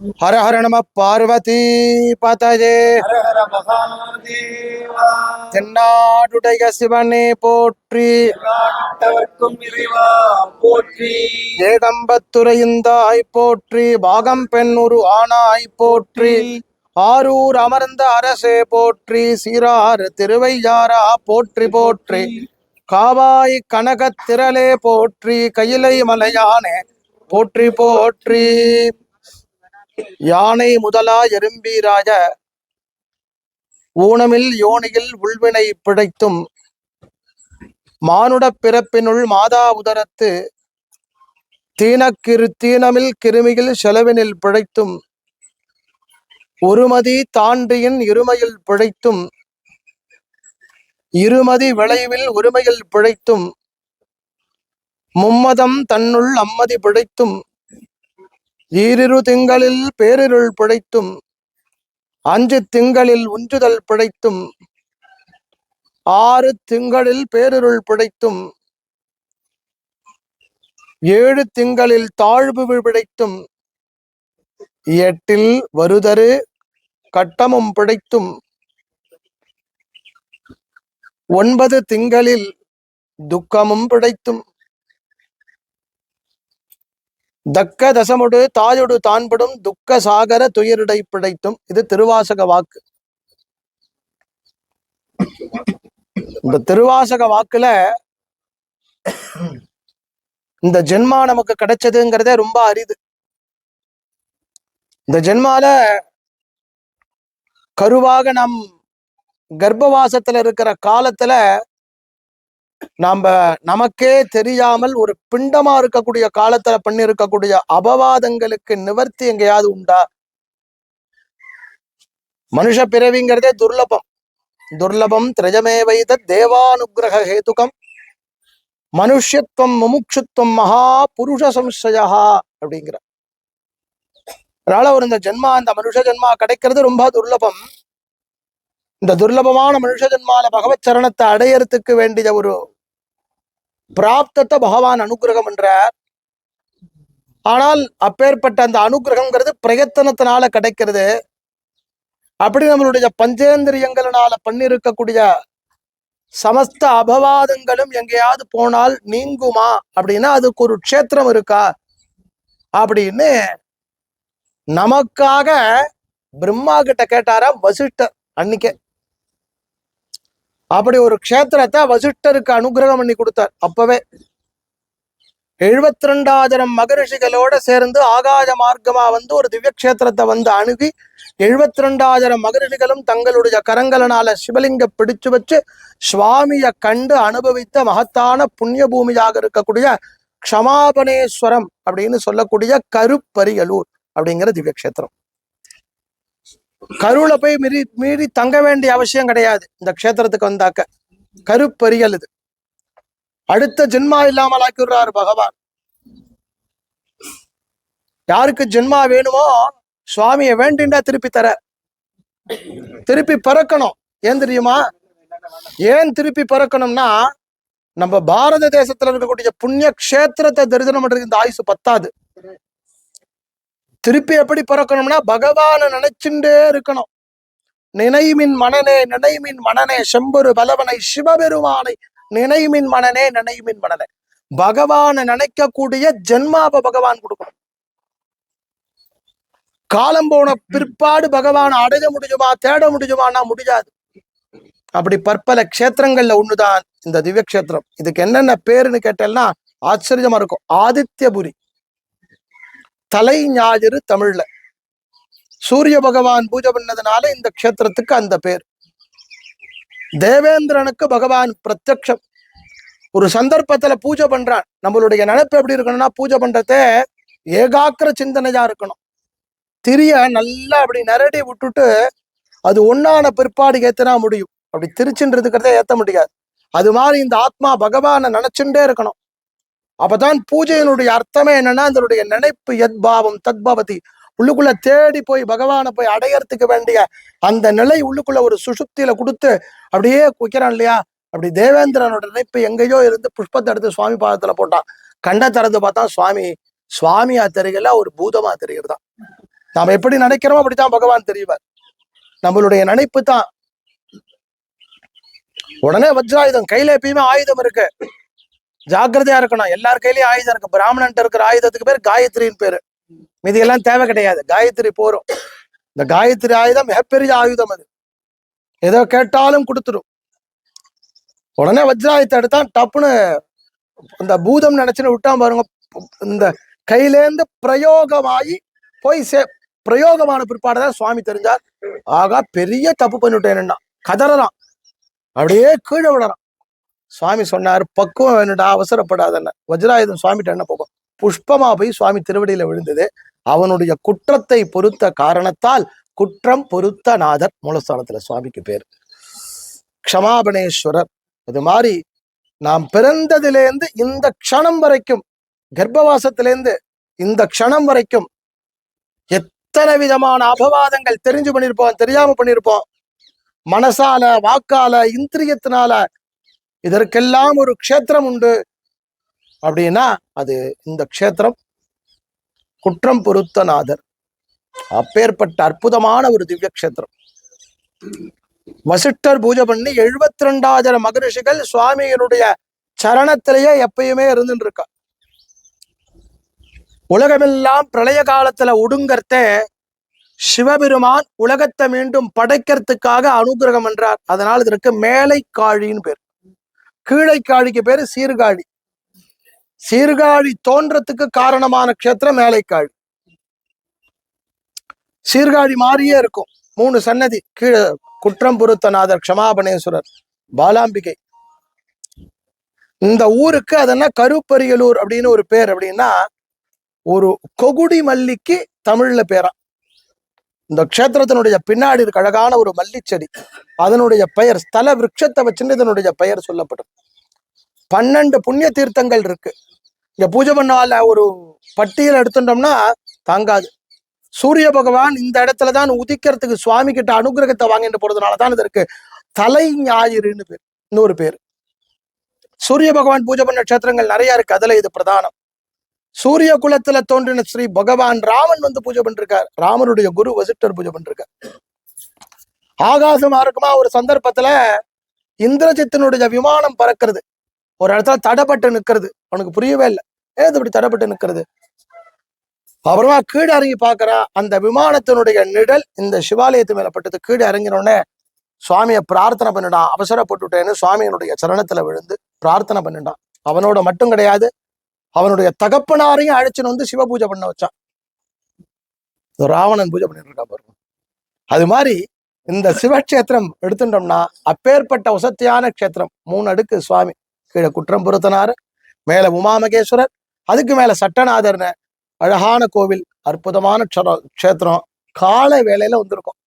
ஹர ஹர நம பார்வதி பதஜே தென்னாடுடைய சிவனே போற்றி. போற்றி. ஏகம்பத்துறையுந்தாய் போற்றி. பாகம் பெண் ஒரு ஆனாய் போற்றி. ஆரூர் அமர்ந்த அரசே போற்றி. சீரார் திருவையாரா போற்றி போற்றி. காவாய் கனகத் திரளே போற்றி. கையிலை மலையானே போற்றி போற்றி. யானை முதலா எறும்பீராய ஊனமில் யோனியில் உள்வினை பிழைத்தும் மானுடப் பிறப்பினுள் மாதா உதரத்து தீனக்கிரு தீனமில் கிருமியில் செலவினில் பிழைத்தும் ஒருமதி தாண்டியின் இருமையில் பிழைத்தும் இருமதி விளைவில் ஒருமையில் பிழைத்தும் மும்மதம் தன்னுள் அம்மதி பிழைத்தும் ஈரிரு திங்களில் பேரிருள் பிழைத்தும் அஞ்சு திங்களில் உஞ்சுதல் பிழைத்தும் ஆறு திங்களில் பேரிருள் பிழைத்தும் ஏழு திங்களில் தாழ்வு பிழைத்தும் எட்டில் வருதரு கட்டமும் பிழைத்தும் ஒன்பது திங்களில் துக்கமும் பிழைத்தும் தக்க தசமுடு தாயொடு தான்படும் துக்க சாகர துயரிடை பிழைத்தும். இது திருவாசக வாக்கு. இந்த திருவாசக வாக்குல இந்த ஜென்மா நமக்கு கிடைச்சதுங்கிறதே ரொம்ப அரிது. இந்த ஜென்மால கருவாக நம் கர்ப்பவாசத்துல இருக்கிற காலத்துல நாம நமக்கே தெரியாமல் ஒரு பிண்டமா இருக்கக்கூடிய காலத்துல பண்ணி இருக்கக்கூடிய அபவாதங்களுக்கு நிவர்த்தி எங்கேயாவது உண்டா? மனுஷ பிறவிங்கிறதே துர்லபம். துர்லபம் திரஜமே வைத்த தேவானுகிரக ஹேதுகம். மனுஷத்துவம் முமுட்சுத்துவம் மகா புருஷ சம்சயா அப்படிங்கிற. அதனால ஒரு இந்த ஜென்மா அந்த மனுஷ ஜென்மா கிடைக்கிறது ரொம்ப துர்லபம். இந்த துர்லபமான மனுஷ ஜென்மால பகவத் சரணத்தை அடையறதுக்கு வேண்டிய ஒரு பிராப்தத்தை பகவான் அனுகிரகம் என்றார் ஆனால் அப்பேற்பட்ட அந்த அனுகிரகம்ங்கிறது பிரயத்தனத்தினால கிடைக்கிறது. அப்படி நம்மளுடைய பஞ்சேந்திரியங்களினால பண்ணிருக்கக்கூடிய சமஸ்த அபவாதங்களும் எங்கேயாவது போனால் நீங்குமா? அப்படின்னா அதுக்கு ஒரு க்ஷேத்திரம் இருக்கா? அப்படின்னு நமக்காக பிரம்மா கிட்ட கேட்டாரா வசிஷ்டர் அன்னைக்கே. அப்படி ஒரு க்ஷேத்திரத்தை வசிஷ்டருக்கு அனுகிரகம் பண்ணி கொடுத்தார். அப்பவே எழுபத்தி ரெண்டாயிரம் மகரிஷிகளோட சேர்ந்து ஆகாய மார்க்கமா வந்து ஒரு திவ்ய கஷேத்திரத்தை வந்து அணுகி எழுபத்தி ரெண்டாயிரம் மகரிஷிகளும் தங்களுடைய கரங்களினால சிவலிங்க பிடிச்சு வச்சு சுவாமியை கண்டு அனுபவித்த மகத்தான புண்ணிய பூமியாக இருக்கக்கூடிய க்ஷமாபனேஸ்வரம் அப்படின்னு சொல்லக்கூடிய கருப்பரியலூர் அப்படிங்கிற திவ்ய கஷேத்திரம். கருவில போய் மீறி மீறி தங்க வேண்டிய அவசியம் கிடையாது. இந்த க்ஷேத்திரத்துக்கு வந்தாக்க. கருப்பரியல் இது. அடுத்த ஜென்மா இல்லாமல் ஆக்கிடுறாரு பகவான். யாருக்கு ஜென்மா வேணுமோ சுவாமியை வேண்டிண்டா திருப்பி தர. திருப்பி பிறக்கணும். ஏன் தெரியுமா? ஏன் திருப்பி பிறக்கணும்னா நம்ம பாரத தேசத்துல இருக்கக்கூடிய புண்ணிய கஷேத்திரத்தை தரிசனம் பண்றதுக்கு இந்த ஆயுசு பத்தாது. திருப்பி எப்படி பிறக்கணும்னா பகவானை நினைச்சுட்டே இருக்கணும். நினைமின் மனனே நினைமின் மனனே செம்பொரு பலவனை சிவபெருமானை நினைமின் மனனே நினைமின் மனனே பகவானை நினைக்கக்கூடிய ஜென்மாப பகவான் கொடுக்கணும். காலம் போன பிற்பாடு பகவானை அடைய முடியுமா தேட முடியுமானா முடியாது. அப்படி பற்பல க்ஷேத்திரங்கள்ல ஒண்ணுதான் இந்த திவ்ய க்ஷேத்திரம் இதுக்கு என்னென்ன பேருன்னு கேட்டேன்னா ஆச்சரியமா இருக்கும். ஆதித்யபுரி. தலை ஞாயிறு தமிழ்ல. சூரிய பகவான் பூஜை பண்ணதுனால இந்த க்ஷேத்திரத்துக்கு அந்த பேர். தேவேந்திரனுக்கு பகவான் பிரத்யக்ஷம். ஒரு சந்தர்ப்பத்துல பூஜை பண்றான். நம்மளுடைய நினைப்பு எப்படி இருக்கணும்னா பூஜை பண்றத ஏகாக்கிர சிந்தனையா இருக்கணும். திரிய நல்லா அப்படி நரடி விட்டுட்டு அது ஒன்னான பிற்பாடு ஏத்தனா முடியும். அப்படி திருச்சுன்றதுக்கிறதே ஏத்த முடியாது. அது மாதிரி இந்த ஆத்மா பகவானை நினைச்சுட்டே இருக்கணும். அப்பதான் பூஜையினுடைய அர்த்தமே என்னன்னா அதனுடைய நினைப்பு எத்பாவம் தத்பவதி உள்ளுக்குள்ள தேடி போய் பகவானை போய் அடையறதுக்கு வேண்டிய அந்த நிலை உள்ளுக்குள்ள ஒரு சுசுப்தியில கொடுத்து அப்படியே குக்கிறான் இல்லையா? அப்படி தேவேந்திரனோட நினைப்பு எங்கேயோ இருந்து புஷ்பத்தை எடுத்து சுவாமி பாதத்துல போட்டான். கண்ட திறந்து பார்த்தா சுவாமி சுவாமியா தெரியல ஒரு பூதமா தெரிகிறதா நாம எப்படி நினைக்கிறோமோ அப்படித்தான் பகவான் தெரிவார். நம்மளுடைய நினைப்பு தான். உடனே வஜ்ராயுதம் கையில எப்பயுமே ஆயுதம் இருக்கு. ஜாக்கிரதையா இருக்கணும். எல்லார் கையிலயும் ஆயுதம் இருக்கு. பிராமணன் இருக்கிற ஆயுதத்துக்கு பேர் காயத்ரின்னு பேரு. மீதி எல்லாம் தேவை கிடையாது. காயத்ரி போரும். இந்த காயத்ரி ஆயுதம் மிகப்பெரிய ஆயுதம் அது. ஏதோ கேட்டாலும் கொடுத்துரும். உடனே வஜ்ராயுதத்தை எடுத்தான் டப்புன்னு இந்த பூதம் நினைச்சுன்னு விட்டான் பாருங்க. இந்த கையிலேருந்து பிரயோகமாயி போய் சே பிரயோகமான பிற்பாடுதான் சுவாமி தெரிஞ்சார். ஆகா பெரிய தப்பு பண்ணிவிட்டேன்னா கதறலாம். அப்படியே கீழே விடறான் சுவாமி சொன்னார் பக்குவம் வேணுடா அவசரப்படாதன்னு. வஜ்ராயுதம் சுவாமிகிட்ட என்ன போகும்? புஷ்பமா போய் சுவாமி திருவடியில விழுந்தது. அவனுடைய குற்றத்தை பொறுத்த காரணத்தால் குற்றம் பொறுத்த நாதர் மூலஸ்தானத்துல சுவாமிக்கு பேர். க்ஷமாபணேஸ்வரர் அது மாதிரி நாம் பிறந்ததிலேருந்து இந்த க்ஷணம் வரைக்கும் கர்ப்பவாசத்திலேருந்து இந்த க்ஷணம் வரைக்கும் எத்தனை விதமான அபவாதங்கள் தெரிஞ்சு பண்ணியிருப்போம் தெரியாம பண்ணியிருப்போம் மனசால வாக்கால இந்திரியத்தினால இதற்கெல்லாம் ஒரு க்ஷேத்திரம் உண்டு. அப்படின்னா அது இந்த க்ஷேத்திரம் குற்றம் பொருத்தநாதர் அப்பேற்பட்ட அற்புதமான ஒரு திவ்ய க்ஷேத்திரம். வசிஷ்டர் பூஜை பண்ணி எழுபத்தி ரெண்டாயிரம் மகரிஷிகள் சுவாமியினுடைய சரணத்திலேயே எப்பயுமே இருந்துட்டு இருக்கா உலகமெல்லாம் பிரளய காலத்துல ஒடுங்கறத சிவபெருமான் உலகத்தை மீண்டும் படைக்கிறதுக்காக அனுகிரகம் என்றார். அதனால் இதற்கு மேலை காழின்னு பேர். கீழைக்காழிக்கு பேரு சீர்காழி. சீர்காழி தோன்றத்துக்கு காரணமான க்ஷேத்திரம் மேலைக்காழி. சீர்காழி மாறியே இருக்கும். மூணு சன்னதி கீழே குற்றம் பொருத்தநாதர் க்ஷமாபணேஸ்வரர் பாலாம்பிகை. இந்த ஊருக்கு அதென்ன கருப்பரியலூர் அப்படின்னு ஒரு பேர் அப்படின்னா ஒரு கொகுடி மல்லிக்கு தமிழ்ல பேரா. இந்த க்ஷேத்திரத்தினுடைய பின்னாடி இருக்க அழகான ஒரு மல்லிச்செடி அதனுடைய பெயர் ஸ்தல விருட்சத்தை வச்சுன்னு இதனுடைய பெயர் சொல்லப்படும். பன்னெண்டு புண்ணிய தீர்த்தங்கள் இருக்கு. இங்க பூஜை பண்ணால ஒரு பட்டியல் எடுத்துட்டோம்னா தாங்காது. சூரிய பகவான் இந்த இடத்துல தான் உதிக்கிறதுக்கு சுவாமி கிட்ட அனுகிரகத்தை வாங்கிட்டு போறதுனால தான் இதற்கு தலை ஞாயிறுன்னு பேர் இன்னொரு பேர். சூரிய பகவான் பூஜை பண்ண க்ஷேத்திரங்கள் நிறைய இருக்கு. அதுல இது பிரதானம். சூரிய குலத்துல தோன்றின ஸ்ரீ பகவான் ராமன் வந்து பூஜை பண்ணிருக்கார். ராமனுடைய குரு வசிஷ்டர் பூஜை பண்ணிருக்கார். ஆகாசமா இருக்குமா ஒரு சந்தர்ப்பத்துல இந்திரஜித்தனுடைய விமானம் பறக்கிறது. ஒரு இடத்துல தடைப்பட்டு நிக்கிறது அவனுக்கு புரியவே இல்லை. ஏது இப்படி தடைப்பட்டு நிக்கிறது அப்புறமா கீழே இறங்கி பாக்குறான் அந்த விமானத்தினுடைய நிழல் இந்த சிவாலயத்து மேல பட்டது. கீழே இறங்கின உடனே சுவாமியை பிரார்த்தனை பண்ணிட்டான் அவசரப்பட்டுட்டேன்னு சுவாமியினுடைய சரணத்துல விழுந்து பிரார்த்தனை பண்ணிட்டான் அவனோட மட்டும் கிடையாது. அவனுடைய தகப்பனாரையும் அழைச்சுன்னு வந்து சிவ பூஜை பண்ண வச்சான். ராவணன் பூஜை பண்ணிட்டு இருக்கா பாருங்க. அது மாதிரி இந்த சிவக்ஷேத்திரம் எடுத்துட்டோம்னா அப்பேற்பட்ட வசத்தியான க்ஷேத்திரம். மூணு அடுக்கு சுவாமி. கீழே குற்றம் பொருத்தனாரு மேல உமாமகேஸ்வரர் அதுக்கு மேல சட்டநாதர்னு அழகான கோவில் அற்புதமான க்ஷேத்திரம். காலை வேலையில வந்திருக்கும்.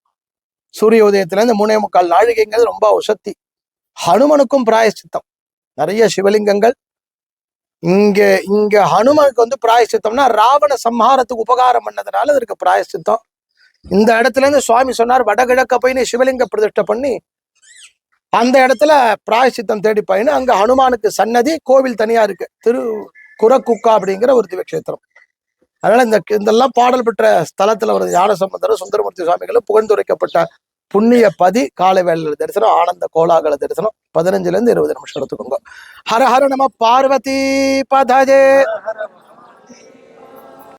சூரிய உதயத்துல இருந்து மூணே முக்கால் நாழிகைங்கிறது ரொம்ப உசத்தி ஹனுமனுக்கும் பிராயசித்தம் நிறைய சிவலிங்கங்கள் இங்க இங்க ஹனுமனுக்கு வந்து பிராயசித்தம்னா ராவண சம்ஹாரத்துக்கு உபகாரம் பண்ணதுனால இதற்கு பிராயசித்தம் இந்த இடத்துல இருந்து சுவாமி சொன்னார் வடகிழக்க போய் சிவலிங்க பிரதிஷ்டை பண்ணி அந்த இடத்துல பிராயசித்தம் தேடி போயின்னு அங்க ஹனுமானுக்கு சன்னதி கோவில் தனியா இருக்கு. திரு குரக்குக்கா அப்படிங்கிற ஒரு திவக்ஷேத்திரம் அதனால இந்த இதெல்லாம் பாடல் பெற்ற ஸ்தலத்துல ஒரு ஞான சம்பந்தரும் சுந்தரமூர்த்தி சுவாமிகளும் புகழ்ந்துரைக்கப்பட்ட புண்ணிய பதி காலை வேலை தரிசனம் ஆனந்த கோலாகல தரிசனம். பதினஞ்சுல இருந்து இருபது நிமிஷம் எடுத்துக்கோங்க. ஹர ஹர நம பார்வதி பதஜே.